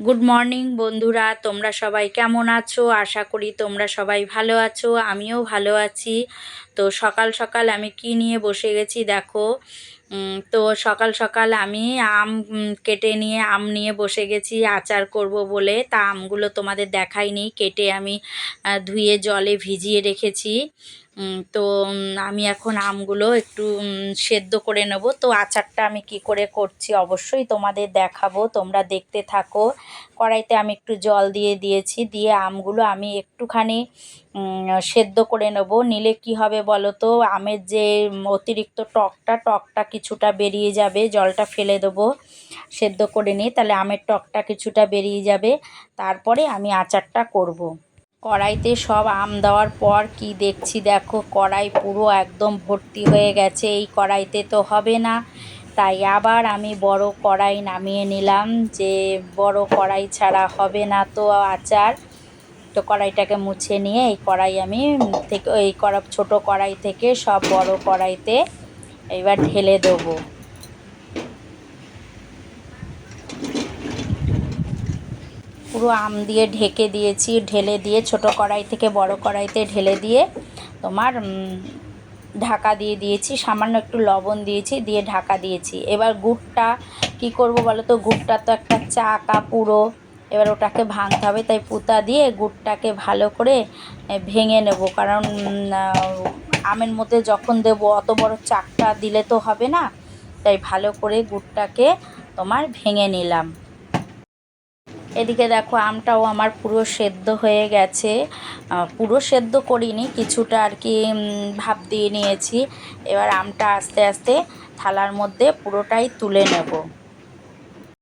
Good morning বন্ধুরা। তোমরা সবাই কেমন আছো? আশা করি তোমরা সবাই ভালো আছো, আমিও ভালো আছি। তো সকাল সকাল আমি কি নিয়ে বসে গেছি দেখো। তো সকাল সকাল আমি আম কেটে নিয়ে, আম নিয়ে বসে গেছি, আচার করব বলে। তা আমগুলো তোমাদের দেখাইনি, কেটে আমি ধুয়ে জলে ভিজিয়ে রেখেছি। তো আমি এখন আমগুলো একটু সেদ্ধ করে নেব। তো আচারটা আমি কি করে করছি অবশ্যই তোমাদের দেখাবো। তোমরা দেখতে থাকো। কড়াইতে আমি একটু জল দিয়ে দিয়েছি। দিয়ে আমগুলো আমি একটুখানি সেদ্ধ করে নেব। নিলে কি হবে বলো তো? আমের যে অতিরিক্ত টকটা টকটা কিছুটা বেরিয়ে যাবে। জলটা ফেলে দেবো। সেদ্ধ করে নিই তাহলে আমের টকটা কিছুটা বেরিয়ে যাবে। তারপরে আমি আচারটা করব। কড়াইতে সব আম দেওয়ার পর কি দেখছি দেখো, কড়াই পুরো একদম ভর্তি হয়ে গেছে, এই কড়াইতে তো হবে না। তাই আবার আমি বড় কড়াই নামিয়ে নিলাম, যে বড় কড়াই ছাড়া হবে না তো আচার। তো কড়াইটাকে মুছে নিয়ে এই কড়াই আমি থেকে, এই কড়া, ছোটো কড়াই থেকে সব বড় কড়াইতে এবার ঢেলে দেবো। পুরো আম দিয়ে ঢেকে দিয়েছি, ঢেলে দিয়ে ছোট কড়াই থেকে বড় কড়াইতে ঢেলে দিয়ে তোমার ঢাকা দিয়ে দিয়েছি, সামান্য একটু লবণ দিয়েছি, দিয়ে ঢাকা দিয়েছি। এবার গুড়টা কি করব বলো তো? গুড়টা তো একটা চাকা পুরো। এবার ওটাকে ভাঙতে হবে, তাই পুতা দিয়ে গুড়টাকে ভালো করে ভেঙে নেব। কারণ আমের মধ্যে যখন দেব, অত বড় চাকটা দিলে তো হবে না। তাই ভালো করে গুড়টাকে তোমার ভেঙে নিলাম। এদিকে দেখো আমটাও আমার পুরো সেদ্ধ হয়ে গেছে। পুরো সেদ্ধ করিনি, কিছুটা আর কি ভাপ দিয়ে নিয়েছি। এবার আমটা আস্তে আস্তে থালার মধ্যে পুরোটাই তুলে নেব।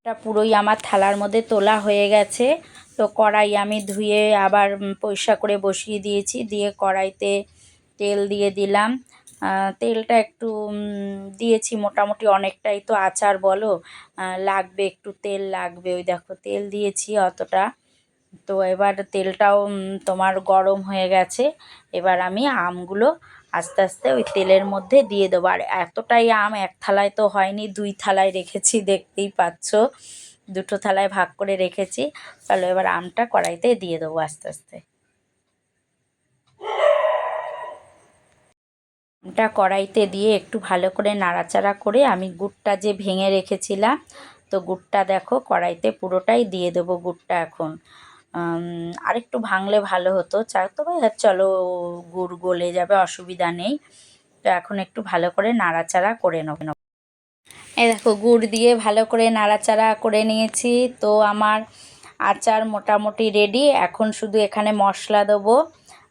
এটা পুরোই আমার থালার মধ্যে তোলা হয়ে গেছে। তো কড়াই আমি ধুয়ে আবার পয়সা করে বসিয়ে দিয়েছি। দিয়ে কড়াইতে তেল দিয়ে দিলাম। তেলটা একটু দিয়েছি মোটামুটি অনেকটাই তো আচার বলো। লাগবে একটু তেল লাগবে, ওই দেখো তেল দিয়েছি অতটা। তো এবার তেলটাও তোমার গরম হয়ে গেছে। এবার আমি আমগুলো আস্তে আস্তে ওই তেলের মধ্যে দিয়ে দেবো। আর এতটাই আম এক থালায় তো হয়নি, দুই থালায় রেখেছি, দেখতেই পাচ্ছ। দুটো থালায় ভাগ করে রেখেছি। তাহলে এবার আমটা কড়াইতে দিয়ে দেবো আস্তে আস্তে। আমটা কড়াইতে দিয়ে একটু ভালো করে নাড়াচাড়া করে আমি গুড়টা যে ভেঙে রেখেছিলাম, তো গুড়টা দেখো কড়াইতে পুরোটাই দিয়ে দেবো গুড়টা এখন। আরেকটু ভাঙলে ভালো হতো, চা, তবে চলো গুড় গলে যাবে, অসুবিধা নেই। তো এখন একটু ভালো করে নাড়াচাড়া করে নেব। এই দেখো গুড় দিয়ে ভালো করে নাড়াচাড়া করে নিয়েছি, তো আমার আচার মোটামুটি রেডি। এখন শুধু এখানে মশলা দেবো।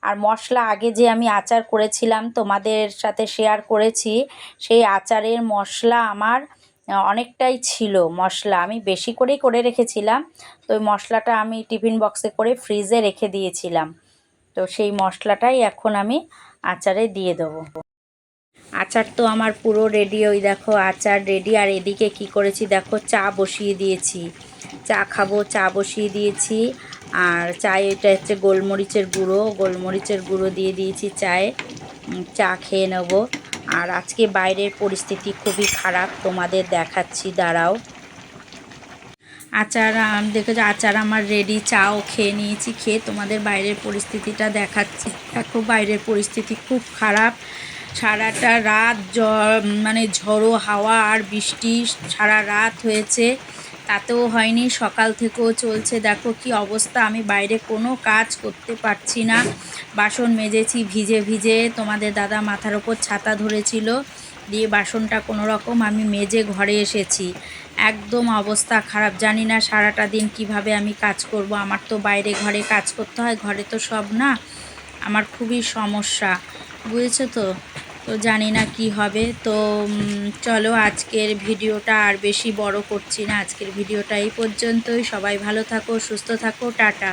আর মশলা আগে যে আমি আচার করেছিলাম তোমাদের সাথে শেয়ার করেছি, সেই আচারের মশলা আমার অনেকটাই ছিল মশলা। আমি বেশি করেই করে রেখেছিলাম, তো ওই মশলাটা আমি টিফিন বক্সে করে ফ্রিজে রেখে দিয়েছিলাম। তো সেই মশলাটাই এখন আমি আচারে দিয়ে দেবো। আচার তো আমার পুরো রেডি ওই দেখো আচার রেডি আর এদিকে কি করেছি দেখো, চা বসিয়ে দিয়েছি। চা খাব, চা বসিয়ে দিয়েছি। আর চায়ে এটা হচ্ছে গোলমরিচের গুঁড়ো। গোলমরিচের গুঁড়ো দিয়ে দিয়েছি চায়ে। চা খেয়ে নেব। আর আজকে বাইরের পরিস্থিতি খুবই খারাপ। তোমাদের দেখাচ্ছি দাঁড়াও। আচার আম, দেখো যে আচার আমার রেডি চাও খেয়ে নিয়েছি খেয়ে তোমাদের বাইরের পরিস্থিতিটা দেখাচ্ছি। দেখো বাইরের পরিস্থিতি খুব খারাপ। সারাটা রাত জ মানে ঝড়ো হাওয়া আর বৃষ্টি সারা রাত হয়েছে। তাতেও হয়নি, সকাল থেকেও চলছে। দেখো কি অবস্থা, আমি বাইরে কোনো কাজ করতে পারছি না। বাসন মেজেছি ভিজে ভিজে, তোমাদের দাদা মাথার ওপর ছাতা ধরেছিল, দিয়ে বাসনটা কোনো রকম আমি মেজে ঘরে এসেছি। একদম অবস্থা খারাপ, জানি না সারাটা দিন কীভাবে আমি কাজ করব। আমার তো বাইরে ঘরে কাজ করতে হয়, ঘরে তো সব না। আমার খুবই সমস্যা, বুঝেছ তো? তো জানি না কি হবে। তো চলো আজকের ভিডিওটা আর বেশি বড় করছি না। আজকের ভিডিওটা এই পর্যন্তই। সবাই ভালো থাকো, সুস্থ থাকো, টাটা।